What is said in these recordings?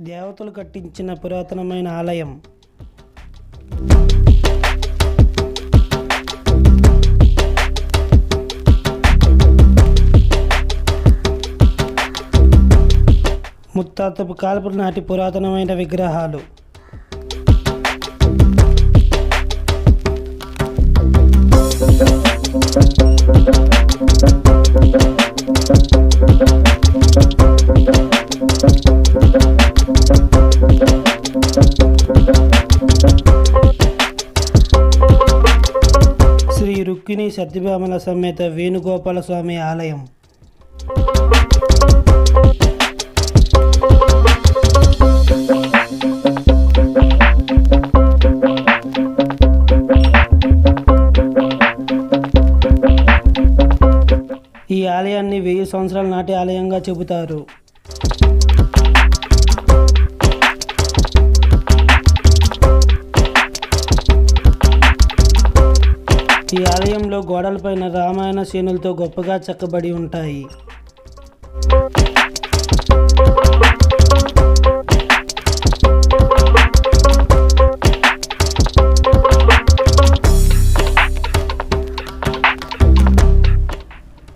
దేవతలు కట్టించిన పురాతనమైన ఆలయం. ముత్తాతపు కాల్పుల నాటి పురాతనమైన విగ్రహాలు. శ్రీ సత్యభామల సమేత వేణుగోపాల స్వామి ఆలయం. ఈ ఆలయాన్ని వెయ్యి సంవత్సరాల నాటి ఆలయంగా చెబుతారు. ఈ ఆలయంలో గోడలపైన రామాయణ సేనులతో గొప్పగా చెక్కబడి ఉంటాయి.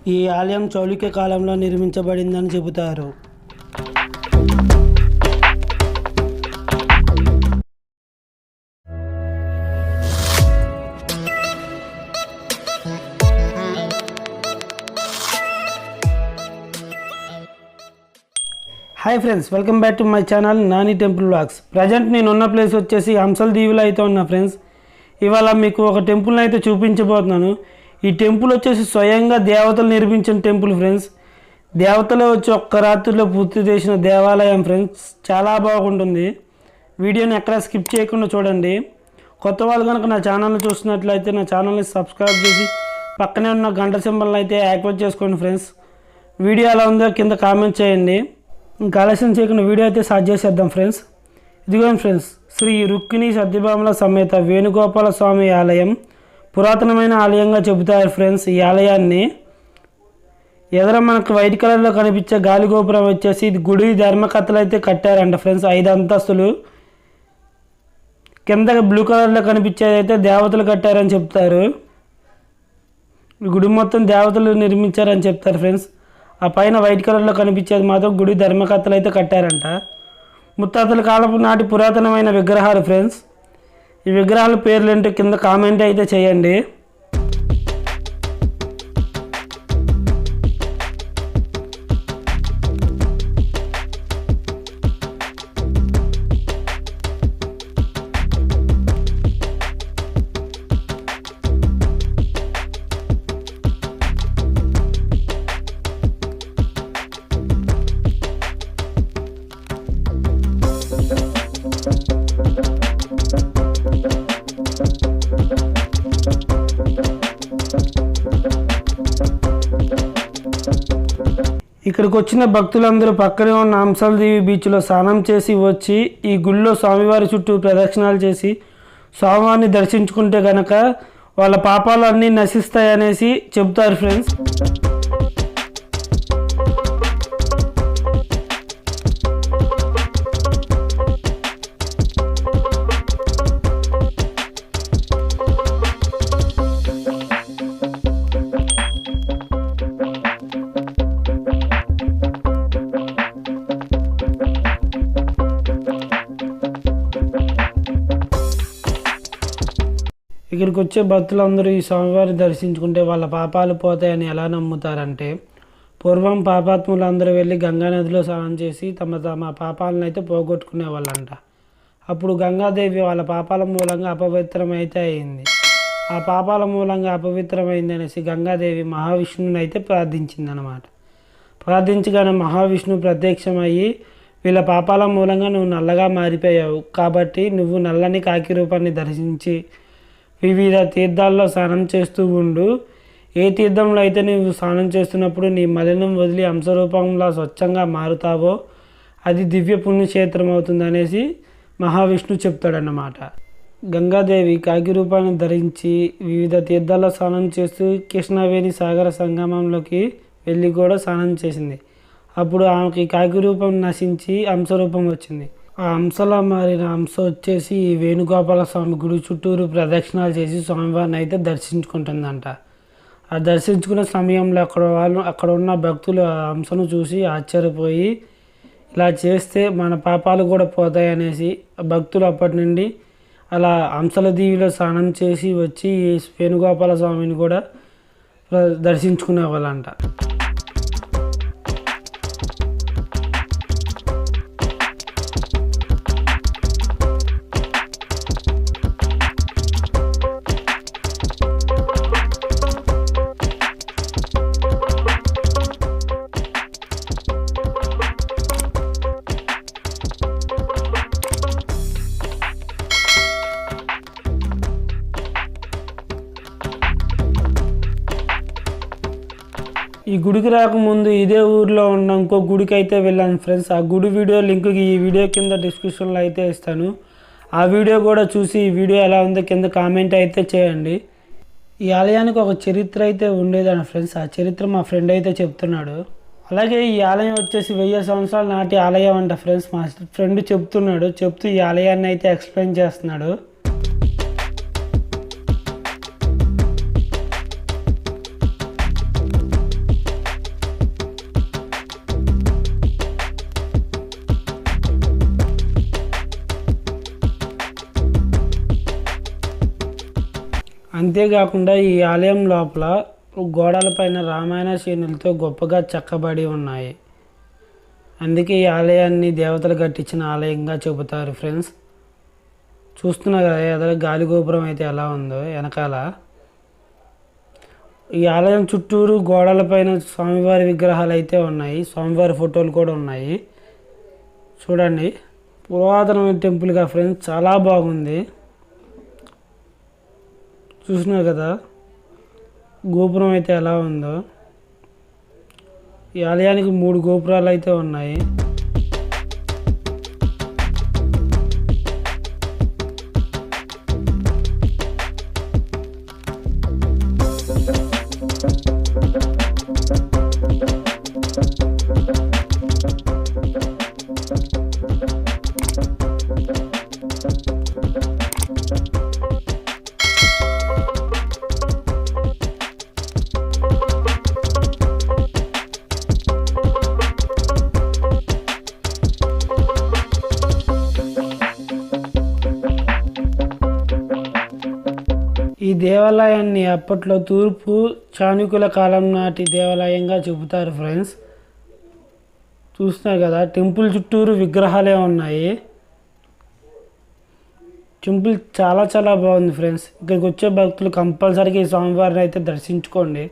ఈ ఆలయం చౌలిక కాలంలో నిర్మించబడిందని చెబుతారు. Hi friends welcome back to my channel Nani temple blogs present నేను ఉన్న ప్లేస్ వచ్చేసి హంసల్ దీవిలో అయితే ఉన్నా ఫ్రెండ్స్ ఇవాళ మీకు ఒక టెంపుల్ని అయితే చూపించబోతున్నాను. ఈ టెంపుల్ వచ్చేసి స్వయంగా దేవతలు నిర్మించిన టెంపుల్ ఫ్రెండ్స్ దేవతలే వచ్చి ఒక్క రాత్రిలో పూర్తి చేసిన దేవాలయం ఫ్రెండ్స్ చాలా బాగుంటుంది. వీడియోని ఎక్కడ స్కిప్ చేయకుండా చూడండి. కొత్త వాళ్ళు కనుక నా ఛానల్ని చూస్తున్నట్లయితే నా ఛానల్ని సబ్స్క్రైబ్ చేసి పక్కనే ఉన్న గంట సింబల్ని అయితే యాక్టివేట్ చేసుకోండి ఫ్రెండ్స్ వీడియో ఎలా ఉందో కింద కామెంట్ చేయండి. ఇంకా ఆలస్యం చేయకుండా వీడియో అయితే స్టార్ట్ చేసేద్దాం ఫ్రెండ్స్. ఇదిగోండి ఫ్రెండ్స్ శ్రీ రుక్కిణి సత్యభామల సమేత వేణుగోపాల స్వామి ఆలయం పురాతనమైన ఆలయంగా చెబుతారు ఫ్రెండ్స్ ఈ ఆలయాన్ని. ఎదర మనకు వైట్ కలర్లో కనిపించే గాలిగోపురం వచ్చేసి ఇది గుడి ధర్మకథలు అయితే కట్టారంట ఫ్రెండ్స్ ఐదు అంతస్తులు. కింద బ్లూ కలర్లో కనిపించేది అయితే దేవతలు కట్టారని చెప్తారు. గుడి మొత్తం దేవతలు నిర్మించారని చెప్తారు ఫ్రెండ్స్. ఆ పైన వైట్ కలర్లో కనిపించేది మాత్రం గుడి ధర్మకర్తలు అయితే కట్టారంట. ముత్తాతల కాలపు నాటి పురాతనమైన విగ్రహాలు ఫ్రెండ్స్ ఈ విగ్రహాల పేర్లు ఏంటో కింద కామెంట్ అయితే చేయండి. ఇక్కడికి వచ్చిన భక్తులందరూ పక్కనే ఉన్న హంసలదేవి బీచ్లో స్నానం చేసి వచ్చి ఈ గుళ్ళో స్వామివారి చుట్టూ ప్రదక్షిణాలు చేసి స్వామివారిని దర్శించుకుంటే గనక వాళ్ళ పాపాలు అన్నీ నశిస్తాయనేసి చెబుతారు ఫ్రెండ్స్. ఇక్కడికి వచ్చే భక్తులందరూ ఈ స్వామివారిని దర్శించుకుంటే వాళ్ళ పాపాలు పోతాయని ఎలా నమ్ముతారంటే పూర్వం పాపాత్ములందరూ వెళ్ళి గంగానదిలో స్నానం చేసి తమ తమ పాపాలను అయితే పోగొట్టుకునే వాళ్ళంట. అప్పుడు గంగాదేవి వాళ్ళ పాపాల మూలంగా అపవిత్రమైతే అయింది. ఆ పాపాల మూలంగా అపవిత్రమైంది అనేసి గంగాదేవి మహావిష్ణువుని అయితే ప్రార్థించిందనమాట ప్రార్థించగానే మహావిష్ణువు ప్రత్యక్షమయ్యి వీళ్ళ పాపాల మూలంగా నువ్వు నల్లగా మారిపోయావు. కాబట్టి నువ్వు నల్లని కాకి రూపాన్ని దర్శించి వివిధ తీర్థాల్లో స్నానం చేస్తూ ఉండు. ఏ తీర్థంలో అయితే నువ్వు స్నానం చేస్తున్నప్పుడు నీ మలినం వదిలి అంశరూపంలో స్వచ్ఛంగా మారుతావో అది దివ్య పుణ్యక్షేత్రం అవుతుంది అనేసి మహావిష్ణు చెప్తాడన్నమాట. గంగాదేవి కాకి రూపాన్ని ధరించి వివిధ తీర్థాల్లో స్నానం చేస్తూ కృష్ణవేణి సాగర సంగమంలోకి వెళ్ళి కూడా స్నానం చేసింది. అప్పుడు ఆమెకి కాకి రూపం నశించి అంశరూపం రూపం వచ్చింది. ఆ అంశలా మారిన అంశం వచ్చేసి వేణుగోపాల స్వామి గుడి చుట్టూరు ప్రదక్షిణాలు చేసి స్వామివారిని అయితే దర్శించుకుంటుందంట. ఆ దర్శించుకున్న సమయంలో అక్కడ వాళ్ళు అక్కడ ఉన్న భక్తులు ఆ హంసను చూసి ఆశ్చర్యపోయి ఇలా చేస్తే మన పాపాలు కూడా పోతాయి అనేసి భక్తులు అప్పటి నుండి అలా అంశల దీవిలో స్నానం చేసి వచ్చి వేణుగోపాల స్వామిని కూడా దర్శించుకునేవాళ్ళంట. ఈ గుడికి రాకముందు ఇదే ఊర్లో ఉన్న ఇంకో గుడికి అయితే వెళ్ళాను ఫ్రెండ్స్. ఆ గుడి వీడియో లింక్ ఈ వీడియో కింద డిస్క్రిప్షన్లో అయితే ఇస్తాను. ఆ వీడియో కూడా చూసి ఈ వీడియో ఎలా ఉందో కింద కామెంట్ అయితే చేయండి. ఈ ఆలయానికి ఒక చరిత్ర అయితే ఉండేదాన్ని ఫ్రెండ్స్. ఆ చరిత్ర మా ఫ్రెండ్ అయితే చెప్తున్నాడు. అలాగే ఈ ఆలయం వచ్చేసి వెయ్యి సంవత్సరాల నాటి ఆలయం అంట ఫ్రెండ్స్. మా ఫ్రెండ్ చెప్తున్నాడు చెప్తూ ఈ ఆలయాన్ని అయితే ఎక్స్ప్లెయిన్ చేస్తున్నాడు. అంతేకాకుండా ఈ ఆలయం లోపల గోడలపైన రామాయణ శ్రేణులతో గొప్పగా చెక్కబడి ఉన్నాయి. అందుకే ఈ ఆలయాన్ని దేవతలు కట్టించిన ఆలయంగా చెబుతారు ఫ్రెండ్స్. చూస్తున్నారు కదా ఎదురు గాలి గోపురం అయితే ఎలా ఉందో వెనకాల. ఈ ఆలయం చుట్టూరు గోడలపైన స్వామివారి విగ్రహాలు అయితే ఉన్నాయి. స్వామివారి ఫోటోలు కూడా ఉన్నాయి. చూడండి. పురాతనమైన టెంపుల్గా ఫ్రెండ్స్ చాలా బాగుంది. చూసినారు కదా? గోపురం అయితే ఎలా ఉందో? ఈ ఆలయానికి మూడు గోపురాలు అయితే ఉన్నాయి. దేవాలయాన్ని అప్పట్లో తూర్పు చాణుక్యుల కాలం నాటి దేవాలయంగా చెబుతారు ఫ్రెండ్స్. చూస్తున్నారు కదా టెంపుల్ చుట్టూరు విగ్రహాలే ఉన్నాయి. టెంపుల్ చాలా చాలా బాగుంది ఫ్రెండ్స్. ఇక్కడికి వచ్చే భక్తులు కంపల్సరీగా ఈ స్వామివారిని అయితే దర్శించుకోండి.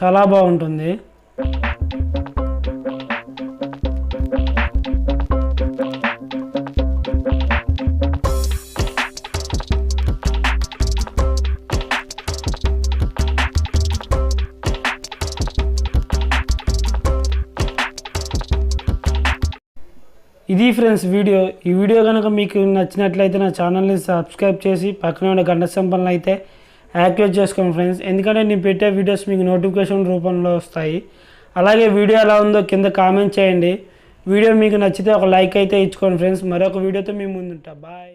చాలా బాగుంటుంది. Friends video. ఈ వీడియో కనుక మీకు నచ్చినట్లయితే నా ఛానల్ని సబ్స్క్రైబ్ చేసి పక్కనే ఉన్న గంట సింబల్ని అయితే యాక్టివేట్ చేసుకోండి ఫ్రెండ్స్. ఎందుకంటే నేను పెట్టే వీడియోస్ మీకు నోటిఫికేషన్ రూపంలో వస్తాయి. అలాగే వీడియో ఎలా ఉందో కింద కామెంట్ చేయండి. వీడియో మీకు నచ్చితే ఒక లైక్ అయితే ఇచ్చుకోండి ఫ్రెండ్స్. మరొక వీడియోతో మీ ముందుంటా. బాయ్.